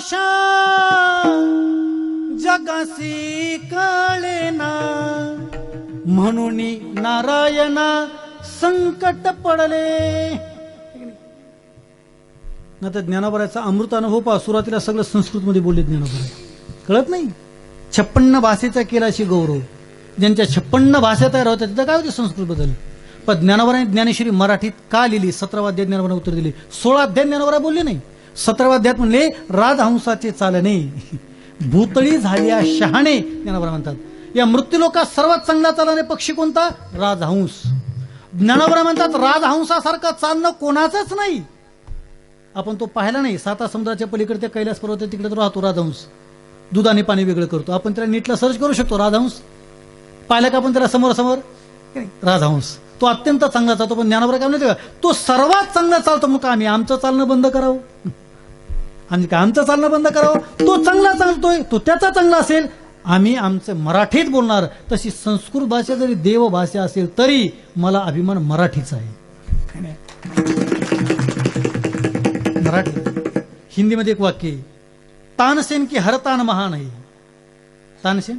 भाषा जगासी कळेना. म्हणून नारायणा संकट पडले. ना तर ज्ञानोबराचा अमृत अनुभव पहा सुरुवातीला सगळं संस्कृतमध्ये बोलले ज्ञानोबरा कळत नाही? छप्पन्न भाषेचा केलाशी गौरव. ज्यांच्या छप्पन्न भाषा तयार होत्या तिथं काय होते संस्कृत बदल? पण ज्ञानोबराने ज्ञानेश्वरी मराठीत का लिहिली? सतरावा अध्याय उत्तर दिली. सोळा अध्याय ज्ञानोबरा बोलले नाही. सतरावा अध्यायात म्हणले राजहंसाचे चालणे भूतळी झाल्या शहाणे ज्ञानोबरा म्हणतात. या मृत्यूलोकात सर्वात चांगला चालणारे पक्षी कोणता? राजहंस. ज्ञानोबरा म्हणतात राजहंसासारखं चालणं कोणाचंच नाही. आपण तो पाहिला नाही. साता समुद्राच्या पलीकडे त्या कैलास पर्वत तिकडे राहतो राजहंस. दूध आणि पाणी वेगळं करतो. आपण त्याला नीटला सर्च करू शकतो राजहंस. पाहिलं का आपण त्याला समोर समोर राजहंस. तो अत्यंत चांगला चालतो पण ज्ञानावर काय का तो सर्वात चांगला चालतो मग आम्ही? आमचं चालणं बंद करावं. आणि काय आमचं चालणं बंद करावं? तो चांगला चालतोय तो त्याचा चांगला असेल. आम्ही आमचं मराठीत बोलणार. तशी संस्कृत भाषा जरी देव भाषा असेल तरी मला अभिमान मराठीचा आहे. मराठी. हिंदीमध्ये एक वाक्य आहे. तानसेन की हर तान महान आहे. तानसेन?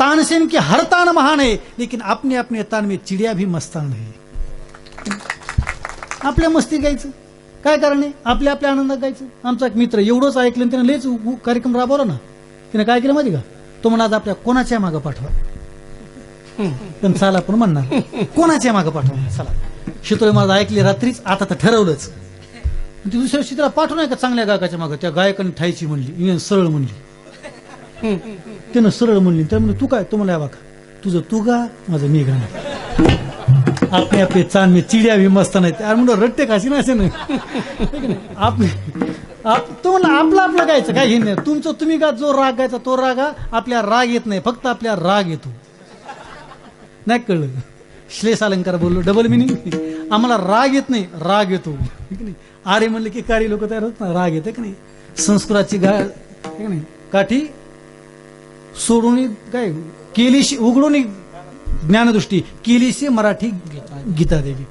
तानसेन की हर तान महान है लेकिन अपने अपने तान में चिड़िया भी मस्तान है आपल्या मस्ती गायचं। काय कारण आहे? आपल्या आपल्या आनंदात गायचं। आमचा एक मित्र एवढंच ऐकलं त्यानं लयच कार्यक्रम राबवला ना। तिने काय केलं माहिती का? तो म्हणा आज आपल्या कोणाच्या मागं पाठवा? पण चाला पण म्हणणार कोणाच्या मागं पाठवा? चला शितोळे माझं ऐकली रात्रीच आता तर ठरवलंच. ती दुसऱ्या दिवशी पाठवू नये का चांगल्या गायकाच्या मागं? त्या गायकाने ठायची म्हणली सरळ म्हणली. त्यानं सरळ म्हणली त्या म्हणजे तू काय तो म्हणला बाका तुझं तू गा माझं मी गाणं आपले आपले चांद मी चिड्या भी मस्त नाही अरे म्हणलं रट्टे काशी ना असे नाही. आपले आप तो म्हणला आपला आपला गायचं काय घेणं नाही. तुमचं तुम्ही गा जो राग गायचा तो रागा आपल्या राग येत नाही फक्त आपल्या राग येतो. नाही कळलं. श्लेष अलंकार बोललो डबल मिनिंग आम्हाला राग येत नाही राग येतो. आरे म्हणले की काळी लोक तयार होत ना राग येते का नाही? संस्कृताची गा नाही? काठी सोडून काय केलीशी उघडून ज्ञानदृष्टी केलीशी मराठी गीता देवी.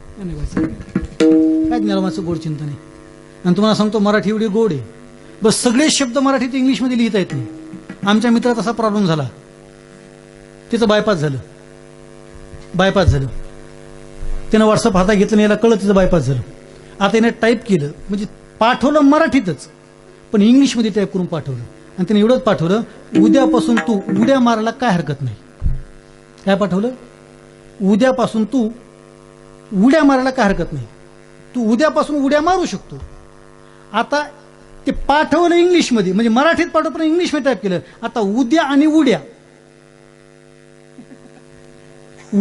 काय ज्ञानमाचं गोड चिंतन आहे. आणि तुम्हाला सांगतो मराठी एवढी गोड आहे. बस सगळे शब्द मराठीत इंग्लिशमध्ये लिहिता येत नाही. आमच्या मित्रात असा प्रॉब्लेम झाला. तिचं बायपास झालं. बायपास झालं. त्यानं व्हॉट्सअप हातात घेतलं नाही याला कळलं तिचं बायपास झालं. आता याने टाईप केलं. म्हणजे पाठवलं मराठीतच. पण इंग्लिशमध्ये टाईप करून पाठवलं. आणि त्याने एवढंच पाठवलं उद्यापासून तू उड्या मारायला काय हरकत नाही. काय पाठवलं? उद्यापासून तू उड्या मारायला काय हरकत नाही. तू उद्यापासून उड्या मारू शकतो. आता ते पाठवलं इंग्लिशमध्ये म्हणजे मराठीत पाठवलं इंग्लिशमध्ये टाईप केलं. आता उद्या आणि उड्या.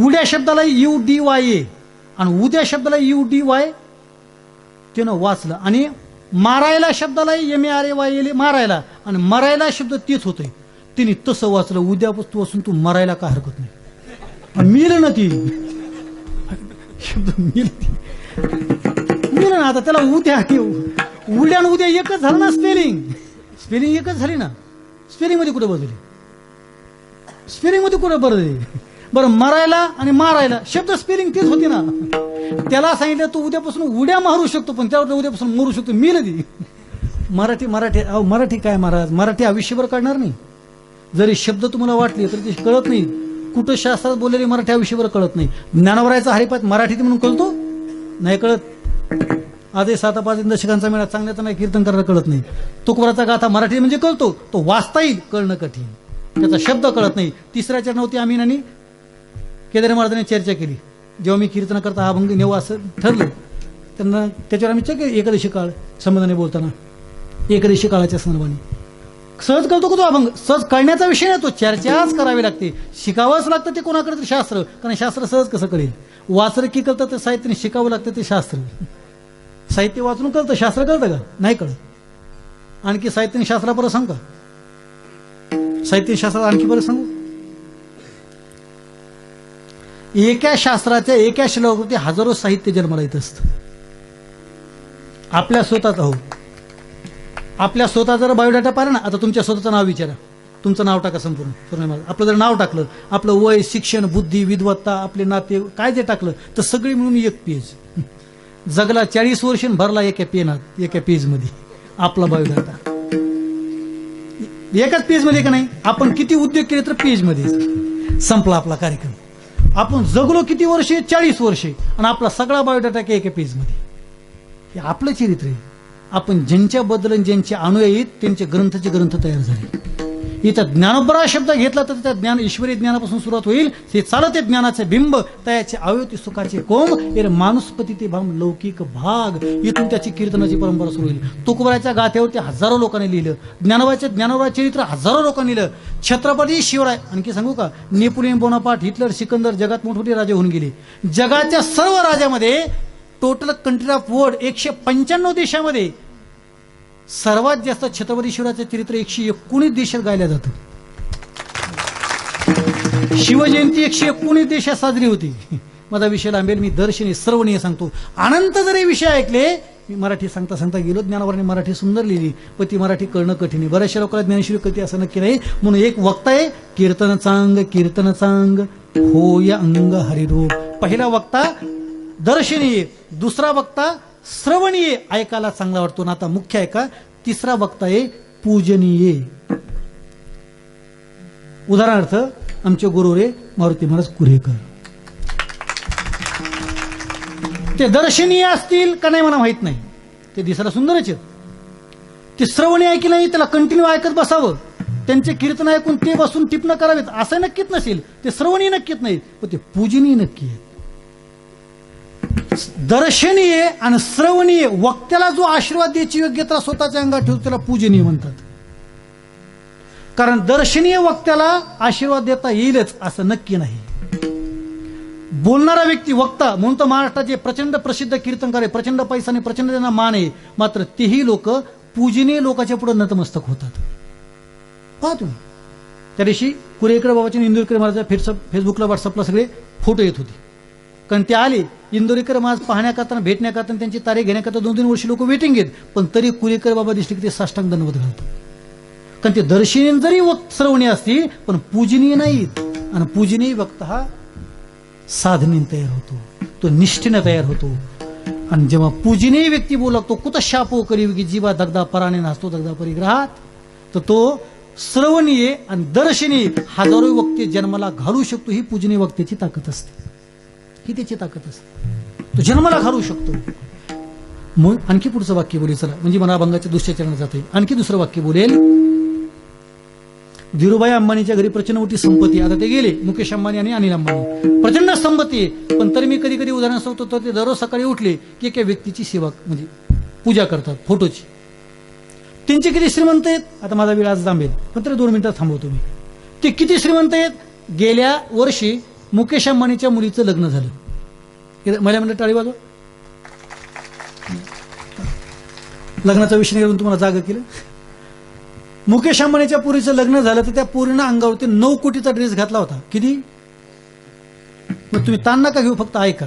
उड्या शब्दाला यू डी वाय ए आणि उद्या शब्दाला यू डी वाय त्यानं वाचलं. आणि मारायला शब्दाला M A R A Y L मारायला. आणि मरायला शब्द तेच होतंय. तिने तसं वाचलं उद्यापासून तू मरायला काय हरकत नाही? पण मिळलं ना ती? शब्द मिल मिल ना आता त्याला उद्या उड्या उद्या एकच झालं ना स्पेलिंग स्पेलिंग एकच झाली ना. स्पेलिंगमध्ये कुठे बदलली? स्पेलिंगमध्ये कुठे बरं बरं मरायला आणि मारायला शब्द स्पेलिंग तेच होती ना. त्याला सांगितलं तू उद्यापासून उड्या मारू शकतो पण त्यावर उद्यापासून मरू शकतो. मी ती. मराठी मराठी अहो मराठी काय महाराज? मराठी आयुष्यभर काढणार नाही. जरी शब्द तुम्हाला वाटले तरी ते कळत नाही. कुठं शास्त्रात बोललेली मराठी आयुष्यभर कळत नाही. ज्ञानवरायचा हरिपाठ मराठीत म्हणून कळतो? नाही कळत. आज सात पाच दशकांचा मेळा चांगल्याचा नाही कीर्तन करायला कळत नाही. तुकवराचा गाथा मराठी म्हणजे कळतो. तो वाचता येईल कळणं कठीण. त्याचा शब्द कळत नाही. तिसऱ्या चरणावरती आम्ही आणि केदार महाराजांनी चर्चा केली. जेव्हा मी कीर्तन करता हा भंग नेऊ असं ठरलं. त्यांना त्याच्यावर आम्ही चेक एकादशी काळ संबंधाने बोलताना. एकदेशी काळाच्या संदर्भाने. सहज कळतो का तो अभंग. सहज कळण्याचा विषय नाही तो. चर्चाच करावी लागते. शिकावंच लागतं ते कोणाकडे तरी शास्त्र. कारण शास्त्र सहज कसं कळेल? वाचर की कळतं ते साहित्याने शिकावं लागतं ते शास्त्र. साहित्य वाचून कळतं शास्त्र कळतं का? नाही कळत. आणखी साहित्याने शास्त्रा परत सांग का? साहित्य शास्त्रात आणखी परत सांगू? एका शास्त्राच्या एका श्लोकावरती हजारो साहित्य जन्माला येत असतं. आपल्या स्वतःच आहोत आपल्या स्वतः जर बायोडाटा पाहिला ना आता तुमच्या स्वतःचं नाव विचारा. तुमचं नाव टाका संपूर्ण पूर्ण आपलं जर नाव टाकलं आपलं वय शिक्षण बुद्धी विद्वत्ता आपले नाते काय जे टाकलं तर सगळी मिळून एक पेज जगला चाळीस वर्ष भरला एका पेनात एका पेजमध्ये आपला बायोडाटा. एकाच पेजमध्ये का नाही? आपण किती उद्योग केले तर पेजमध्ये संपला आपला कार्यक्रम. आपण जगलो किती वर्षे? चाळीस वर्षे. आणि आपला सगळा बायोडाटा एका पेजमध्ये हे आपलं चरित्र आहे. आपण ज्यांच्याबद्दल आणि ज्यांचे अनुयायी आहेत त्यांचे ग्रंथाचे ग्रंथ तयार झाले. इथं ज्ञानोबरा शब्द घेतला तर त्या ज्ञान ईश्वरी ज्ञानापासून सुरुवात होईल. ते चालत ज्ञानाचे बिंब तयाचे अवयती सुखाचे कोंब एर मानुसपती ते भाम लौकिक भाग. इथून त्याची कीर्तनाची परंपरा सुरू होईल. तुकबराच्या गाथ्यावरती हजारो लोकांनी लिहिलं. ज्ञानोबाच्या ज्ञानोबा चरित्र हजारो लोकांनी लिहिलं. छत्रपती शिवराय आणखी सांगू का? नेपोलियन बोनापाट हिटलर सिकंदर जगात मोठमोठे राजे होऊन गेले. जगाच्या सर्व राज्यामध्ये टोटल कंट्री ऑफ वर्ल्ड एकशे पंच्याण्णव देशामध्ये सर्वात जास्त छत्रपती शिवराचं चरित्र एकशे एकोणीस देशात गायलं जातं. शिवजयंती एकशे एकोणीस देशात साजरी होती. माझा विषय लांबेल मी दर्शनी सर्वणीय सांगतो. अनंत जरी विषय ऐकले मी मराठी सांगता सांगता गेलो ज्ञानावरने मराठी सुंदर लिहिली पण ती मराठी कळणं कठीण आहे. बऱ्याचशा लोकांना ज्ञानश्री कधी असं नक्की नाही. म्हणून एक वक्ता आहे कीर्तन चांग कीर्तन चांग होय अंग हरिरूप पहिला वक्ता दर्शनीय दुसरा वक्ता श्रवणीय ऐकायला चांगला वाटतो. ना आता मुख्य ऐका. तिसरा वक्ता आहे पूजनीय. उदाहरणार्थ आमचे गुरु रे मारुती महाराज कुरेकर. ते दर्शनीय असतील का नाही मला माहीत नाही. ते दिसायला सुंदरच आहेत. ते श्रवणीय ऐकलं नाही त्याला कंटिन्यू ऐकत बसावं. त्यांचे कीर्तन ऐकून ते बसून टिपणं करावेत. असं नक्कीच नसेल. ते श्रवणी नक्कीच नाही पण ते पूजनीय नक्की आहेत. दर्शनीय आणि श्रवणीय वक्त्याला जो आशीर्वाद द्यायची योग्यता स्वतःच्या अंगात ठेवतो त्याला पूजनीय म्हणतात. कारण दर्शनीय वक्त्याला आशीर्वाद देता येईलच असं नक्की नाही. बोलणारा व्यक्ती वक्ता म्हणून तर महाराष्ट्राचे प्रचंड प्रसिद्ध कीर्तनकार आहे प्रचंड पैसा आणि प्रचंड त्यांना मान आहे मात्र तेही लोक पूजनीय लोकांच्या पुढे नतमस्तक होतात. पहा तुम्ही. त्या दिवशी कुरेकर बाबाच्या इंदुरकर महाराज फेसबुकला व्हॉट्सअपला सगळे फोटो येत होते. कारण ते आले इंदोरीकर महाराज पाहण्याकरता भेटण्याकरता त्यांची तारीख घेण्याकरता दोन तीन वर्ष लोक वेटिंग घेत पण तरी कुरेकर बाबा दिसले की ते साष्टांग दंडवत घालतात. कारण ते दर्शनी जरी वक्त श्रवणी असतील पण पूजनीय नाहीत. आणि पूजनीय वक्त हा साधनेने तयार होतो. तो निष्ठेनं तयार होतो. आणि जेव्हा पूजनीय व्यक्ती बोलतो कुठं शापो करीव की जीवा दगदा पराने नाचतो दगदा परिग्रहात तर तो श्रवणीय आणि दर्शनीय हजारो वक्ते जन्माला घालू शकतो ही पूजनीय वक्त्याची ताकद असते. ही त्याची ताकद असते. तो जन्माला घालू शकतो. मग आणखी पुढचं वाक्य बोलेल चला. म्हणजे मला अभंगाच्या दुसऱ्या चरणात जाते आणखी दुसरं वाक्य बोलेल. धीरुभाई अंबानीच्या घरी प्रचंड मोठी संपत्ती आता ते गेले मुकेश अंबानी आणि अनिल अंबानी. प्रचंड संपत्ती पण तरी मी कधी कधी उदाहरण सांगतो तर ते दररोज सकाळी उठले की एका व्यक्तीची सेवा म्हणजे पूजा करतात फोटोची. त्यांचे किती श्रीमंत आहेत? आता माझा वेळ आज थांबेल. पण तरी दोन मिनिटात थांबवतो मी. ते किती श्रीमंत आहेत? गेल्या वर्षी मुकेश अंबानीच्या मुलीचं लग्न झालं. मला म्हणलं टाळी वाजवा. लग्नाचा विषय करून तुम्हाला जागा केलं. मुकेश अंबानीच्या पुरीचं लग्न झालं तर त्या पुरीनं अंगावरती नऊ कोटीचा ड्रेस घातला होता. किती? मग तुम्ही ताण नका घेऊ फक्त ऐका.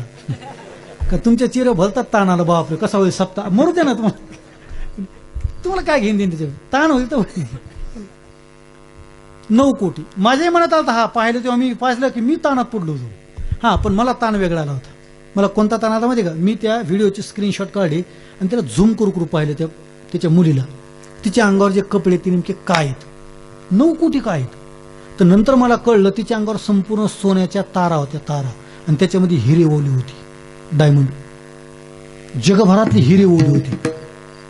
का तुमच्या चिर भलतात ताण आलं बापरे कसा होईल सप्ताह? मरू दे ना तुम्हाला. तुम्हाला काय घेईन देईन त्याच्यावर? ताण होईल तर होईल. नऊ कोटी. माझ्याही मनात आलं हा पाहिलं तेव्हा मी पाहिलं की मी ताणात पडलो होतो. हा पण मला ताण वेगळा आला होता. मला कोणता ताण आला माहिती का? मी त्या व्हिडिओची स्क्रीनशॉट काढली आणि त्याला झूम करू करू पाहिलं त्या त्याच्या मुलीला. तिच्या अंगावर जे कपडे ते नेमके काय आहेत? नऊ कोटी काय आहेत? तर नंतर मला कळलं तिच्या अंगावर संपूर्ण सोन्याच्या तारा होत्या तारा. आणि त्याच्यामध्ये हिरे ओली होती. डायमंड जगभरातली हिरे ओली होती.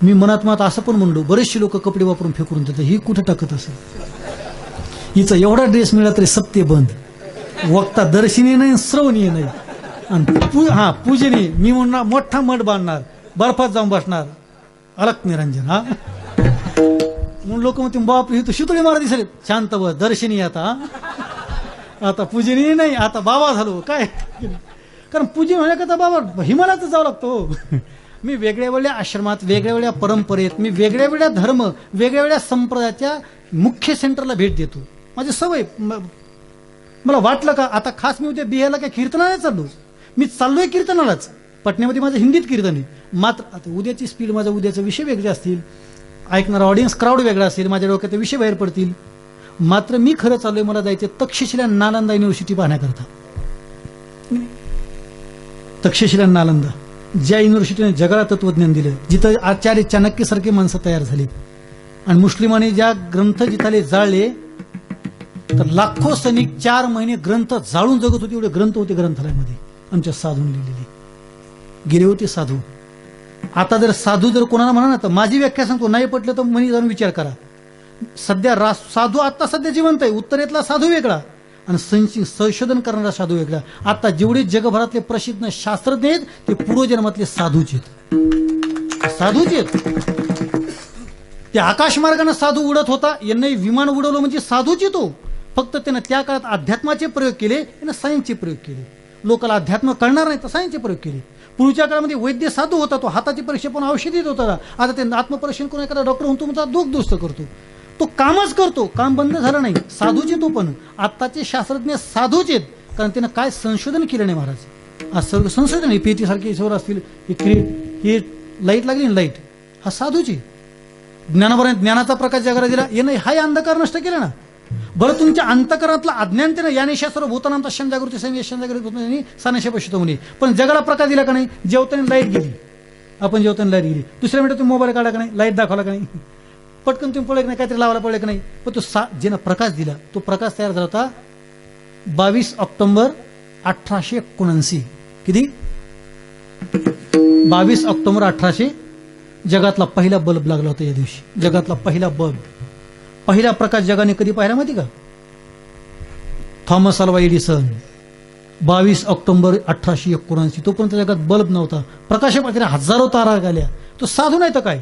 मी मनात मनात असं पण म्हणलो बरेचसे लोक कपडे वापरून फेकून देतात ही कुठं टाकत असेल? हिचा एवढा ड्रेस मिळाला तरी सत्य बंद. वक्ता दर्शनीय नाही श्रवणीय नाही. आणि पू हा पूजनी मी म्हणणार मोठा मठ बांधणार बर्फात जाऊन बसणार. अलक निरंजन हा? म्हणून लोक म्हणते बाप ही तर शितळी मारा दिसले. शांत बस दर्शनी आता आता पूजनी नाही आता बाबा झालो काय? कारण पूजन होण्याकरता बाबा हिमालयातच जावं लागतो हो. मी वेगळ्या वेगळ्या आश्रमात वेगळ्या वेगळ्या परंपरेत मी वेगळ्या वेगळ्या धर्म वेगळ्या वेगळ्या संप्रदायाच्या मुख्य सेंटरला भेट देतो. माझी सवय मला वाटलं का आता खास मी उद्या बिहारला काय कीर्तनाला चाललो. मी चाललोय कीर्तनालाच. पटण्यामध्ये माझं हिंदीत कीर्तन आहे. मात्र आता उद्याची स्पीड माझा उद्याचा विषय वेगळे असतील. ऐकणारा ऑडियन्स क्राऊड वेगळा असेल माझ्या डोक्यात विषय बाहेर पडतील. मात्र मी खरं चाललोय मला जायचे तक्षशिला नालंदा युनिव्हर्सिटी पाहण्याकरता. तक्षशिला नालंदा. ज्या युनिव्हर्सिटीने जगाला तत्वज्ञान दिलं जिथं आचार्य चाणक्यसारखे माणसं तयार झाली. आणि मुस्लिमांनी ज्या ग्रंथ जिथाले जाळले तर लाखो सैनिक चार महिने ग्रंथ जाळून जगत होते एवढे ग्रंथ होते ग्रंथालयामध्ये आमच्या साधून लिहिलेले. गेले होते साधू. आता जर साधू जर कोणाला म्हणा ना तर माझी व्याख्या सांगतो नाही पटलं तर म्हणी जाऊन विचार करा. सध्या रा साधू आता सध्या जिवंत आहे उत्तरेतला साधू वेगळा आणि संश- संशोधन करणारा साधू वेगळा. आता जेवढे जगभरातले प्रसिद्ध शास्त्रज्ञ आहेत ते पूर्वजन्मातले साधूच आहेत. साधूच आहेत. ते आकाशमार्गाने साधू उडत होता यांनाही विमान उडवलं म्हणजे साधूच येतो. फक्त त्यानं त्या काळात अध्यात्माचे प्रयोग केले यानं सायन्सचे प्रयोग केले. लोकाला अध्यात्म कळणार नाही तर सायन्सचे प्रयोग केले. पूर्वीच्या काळामध्ये वैद्य साधू होता तो हाताची परीक्षा पण औषधी देत होता. आता ते आत्मपरीक्षण करून एखादा डॉक्टर होऊन तुमचा दुःख दुस्त करतो. तो कामच करतो काम बंद झालं नाही. साधूचे तो पण. आत्ताचे शास्त्रज्ञ साधूच आहेत कारण त्यानं काय संशोधन केलं नाही महाराज? आज सर्व संशोधन आहे. पेटी सारखे ईश्वर असतील हे क्रिएट हे लाइट लागली ना लाइट? हा साधूची. ज्ञानापर्यंत ज्ञानाचा प्रकाश जगाला दिला यानं हाही अंधकार नष्ट केला ना. बरं तुमच्या अंतकरणातलं अज्ञान त्यानं याने सर्व भूतानांचा क्षम जागृती जागृती भूतानी सानेशा पश्चित म्हणे पण जगाला प्रकाश दिला का नाही? जेवताना लाइट गेली. आपण जेवताना लाइट गेली. दुसऱ्या मिनिटात तुम्ही मोबाईल काढला का नाही? लाइट दाखवला का नाही? पटकन तुम्ही पडले की नाही? काहीतरी लावायला पडले का नाही? पण तो सा जेनं प्रकाश दिला तो प्रकाश तयार झाला होता बावीस ऑक्टोबर अठराशे एकोणऐंशी. किती? बावीस ऑक्टोबर अठराशे. जगातला पहिला बल्ब लागला होता या दिवशी. जगातला पहिला बल्ब. पहिला प्रकाश जगाने कधी पाहिला माहिती का? थॉमस अल्वा एडिसन बावीस ऑक्टोबर अठराशे एकोणऐंशी. तोपर्यंत जगात बल्ब नव्हता. प्रकाशापासून हजारो तारा आल्या तो साधू नाही तर काय?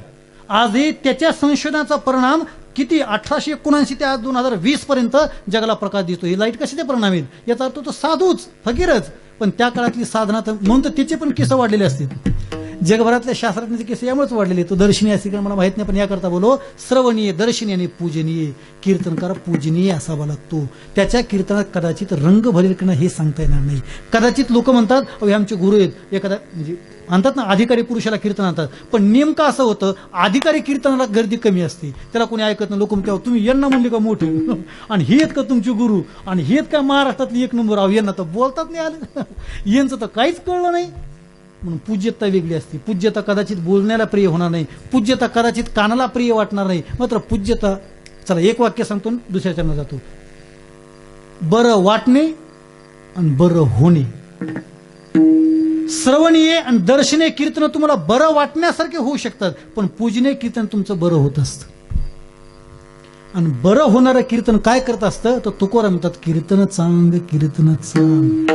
आजही त्याच्या संशोधनाचा परिणाम किती? अठराशे एकोणऐंशी ते आज दोन हजार वीस पर्यंत जगाला प्रकाश दिसतो. ही लाइट कशाचे परिणाम येईल याचा अर्थ तो साधूच फकीरच. पण त्या काळातली साधना तर म्हणून तर तिचे पण केस वाढलेले असतील. जगभरातल्या शास्त्रज्ञाचे केस यामुळेच वाढलेले तो दर्शनीय असे मला माहीत नाही पण याकरता बोलो श्रवणीय दर्शनीय आणि पूजनीय. कीर्तनकार पूजनीय असावा लागतो त्याच्या कीर्तनात कदाचित रंग भरेल किंवा हे सांगता येणार नाही. कदाचित लोक म्हणतात अहो हे आमचे गुरु आहेत. एखादा म्हणजे म्हणतात ना अधिकारी पुरुषाला कीर्तन आणतात. पण नेमकं असं होतं अधिकारी कीर्तनाला गर्दी कमी असते. त्याला कोणी ऐकत नाही. लोक म्हणते तुम्ही यांना म्हणले का मोठे? आणि हे आहेत का तुमचे गुरु? आणि हे आहेत का महाराष्ट्रातली एक नंबर? अहो यांना तर बोलतात नाही आलं. यांचं तर काहीच कळलं नाही. म्हणून पूज्यता वेगळी असते. पूज्यता कदाचित बोलण्याला प्रिय होणार नाही. पूज्यता कदाचित कानाला प्रिय वाटणार नाही. मात्र पूज्यता चला एक वाक्य सांगतो दुसऱ्याच्या दुसऱ्या चरणात जातो. बरं वाटणे आणि बरं होणे. श्रवणीय आणि दर्शनीय कीर्तन तुम्हाला बरं वाटण्यासारखे होऊ शकतात पण पूजने कीर्तन तुमचं बरं होत असतं. आणि बरं होणारं कीर्तन काय करत असतं? तर तुकोरा म्हणतात कीर्तन चांग कीर्तन चांग.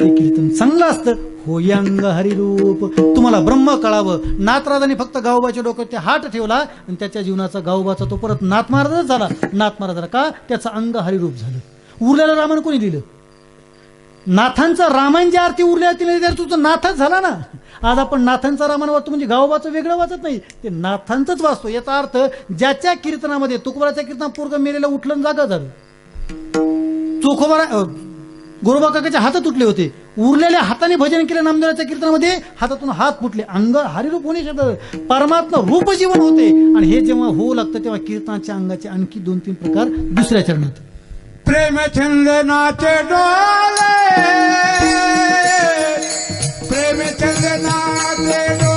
ते कीर्तन चांगलं असतं. होयांग हरिरूप. तुम्हाला ब्रह्म कळावं. नाथराजाने फक्त गावबाच्या डोक्यात ते हात ठेवला आणि त्याच्या जीवनाचा गावोबाचा तो परत नाथ महाराजच झाला. नाथ महाराज झाला का? त्याचं अंग हरिरूप झालं. उरलेलं रामायण कोणी दिलं? नाथांचा रामायण ज्या आरती उरल्या तिने तुझं नाथच झाला ना आज आपण नाथांचा रामायण वाचतो म्हणजे गावोबाचं वेगळं वाचत नाही. ते नाथांचंच वाचतो. याचा अर्थ ज्याच्या कीर्तनामध्ये तुकवराच्या कीर्तन पोरग मेलेलं उठलं जागा झालं. चोखोबारा गोरोबा काकाच्या हातात तुटले होते. उरलेल्या हाताने भजन केले नामदेवाच्या कीर्तनामध्ये. हातातून हात फुटले. अंग हरिरूप होणे शब्द परमात्मा रूप जीवन होते. आणि हे जेव्हा होऊ लागतं तेव्हा कीर्तनाच्या अंगाचे आणखी दोन तीन प्रकार दुसऱ्या चरणात. प्रेम चंदनाचे डोले. प्रेम चंदनाचे डोले.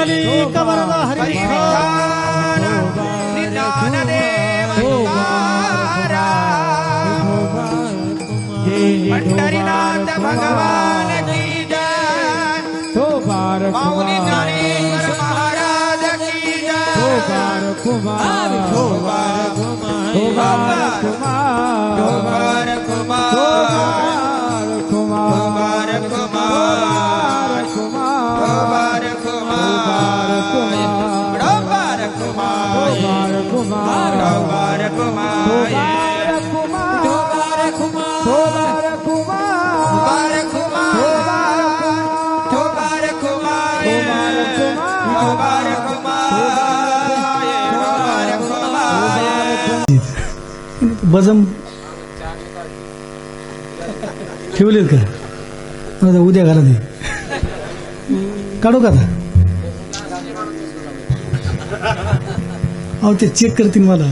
મુરલી કવરદ હરી નિદાન દેવ પંડરીનાથ ભગવાન बजम. ठेवलेत का? उद्या घाला ते काढू का आता? अहो ते चेक करतील मला.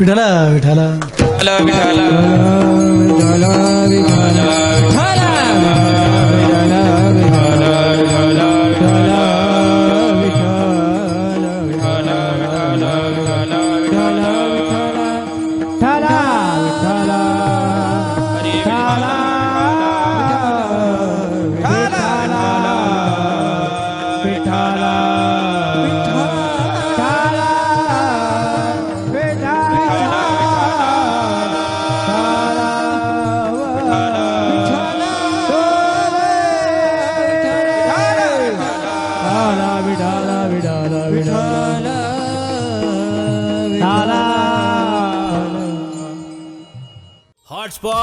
विठाला विठाला.